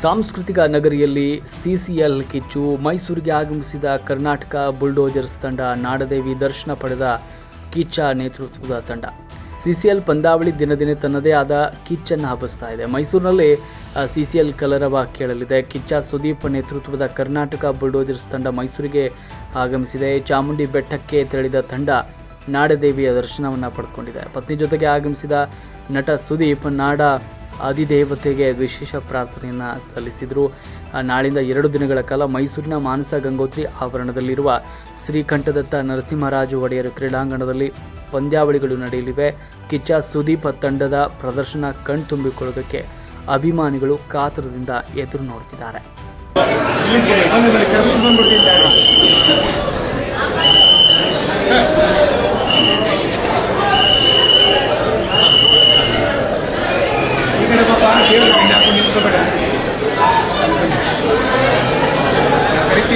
ಸಾಂಸ್ಕೃತಿಕ ನಗರಿಯಲ್ಲಿ ಸಿಸಿಎಲ್ ಕಿಚ್ಚು, ಮೈಸೂರಿಗೆ ಆಗಮಿಸಿದ ಕರ್ನಾಟಕ ಬುಲ್ಡೋಜರ್ಸ್ ತಂಡ ನಾಡದೇವಿ ದರ್ಶನ ಪಡೆದ ಕಿಚ್ಚ ನೇತೃತ್ವದ ತಂಡ. ಸಿಸಿಎಲ್ ಪಂದ್ಯಾವಳಿ ದಿನ ದಿನೇ ತನ್ನದೇ ಆದ ಕಿಚ್ಚನ್ನು ಹಬ್ಬಿಸ್ತಾ ಇದೆ. ಮೈಸೂರಿನಲ್ಲಿ ಸಿಸಿಎಲ್ ಕಲರವ ಕೇಳಲಿದೆ. ಕಿಚ್ಚ ಸುದೀಪ್ ನೇತೃತ್ವದ ಕರ್ನಾಟಕ ಬುಲ್ಡೋಜರ್ಸ್ ತಂಡ ಮೈಸೂರಿಗೆ ಆಗಮಿಸಿದೆ. ಚಾಮುಂಡಿ ಬೆಟ್ಟಕ್ಕೆ ತೆರಳಿದ ತಂಡ ನಾಡದೇವಿಯ ದರ್ಶನವನ್ನು ಪಡೆದುಕೊಂಡಿದೆ ಪತ್ನಿ ಜೊತೆಗೆ ಆಗಮಿಸಿದ ನಟ ಸುದೀಪ್ ನಾಡ ಆದಿದೇವತೆಗೆ ವಿಶೇಷ ಪ್ರಾರ್ಥನೆಯನ್ನು ಸಲ್ಲಿಸಿದರು. ನಾಳಿಂದ ಎರಡು ದಿನಗಳ ಕಾಲ ಮೈಸೂರಿನ ಮಾನಸ ಗಂಗೋತ್ರಿ ಆವರಣದಲ್ಲಿರುವ ಶ್ರೀಕಂಠದತ್ತ ನರಸಿಂಹರಾಜು ಒಡೆಯರ್ ಕ್ರೀಡಾಂಗಣದಲ್ಲಿ ಪಂದ್ಯಾವಳಿಗಳು ನಡೆಯಲಿವೆ. ಕಿಚ್ಚ ಸುದೀಪ ತಂಡದ ಪ್ರದರ್ಶನ ಕಣ್ತುಂಬಿಕೊಳ್ಳೋದಕ್ಕೆ ಅಭಿಮಾನಿಗಳು ಕಾತರದಿಂದ ಎದುರು ನೋಡ್ತಿದ್ದಾರೆ.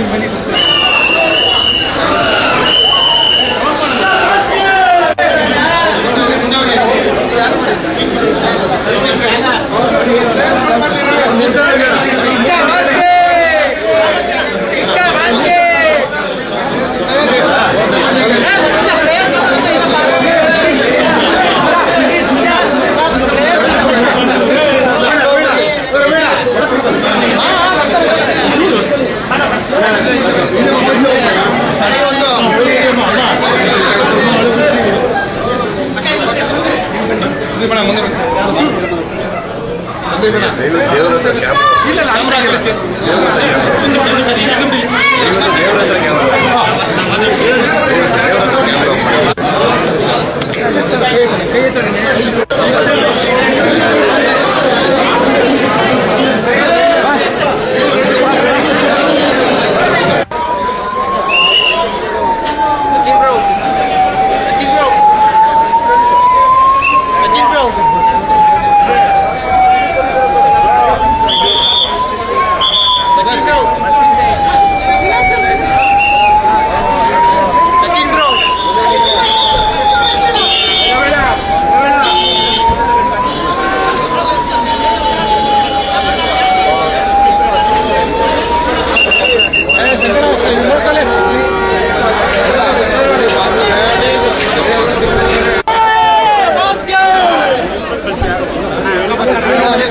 великий ಹತ್ರ camera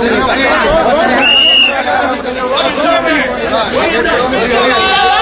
Sachin bro. Sachin bro. Sachin bro. Sachin bro. Sachin bro.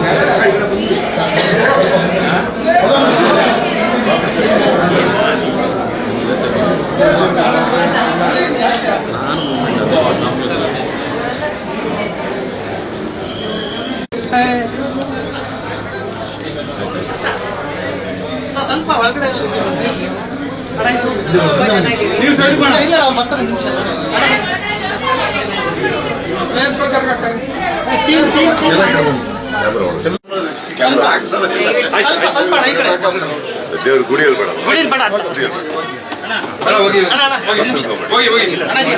Gracias. ಸ್ವಲ್ಪ ಒಳಗಡೆ ಇಲ್ಲ ಮತ್ತೆ ನಿಮಿಷ. ಸ್ವಲ್ಪ ಸ್ವಲ್ಪ ಈ ಕಡೆ. ದೇವ್ರ ಗುಡಿ ಹೇಳ್ಬೇಡ. ಹೊಡೀರಿ ಬೇಡ ಗುಡಿ ಹೇಳ್ಬೇಡ. ಹೋಗಿ. ಹೋಗಿ ಹೋಗಿ. ಹೋಗಿ ಅಣ್ಣಾಜಿ,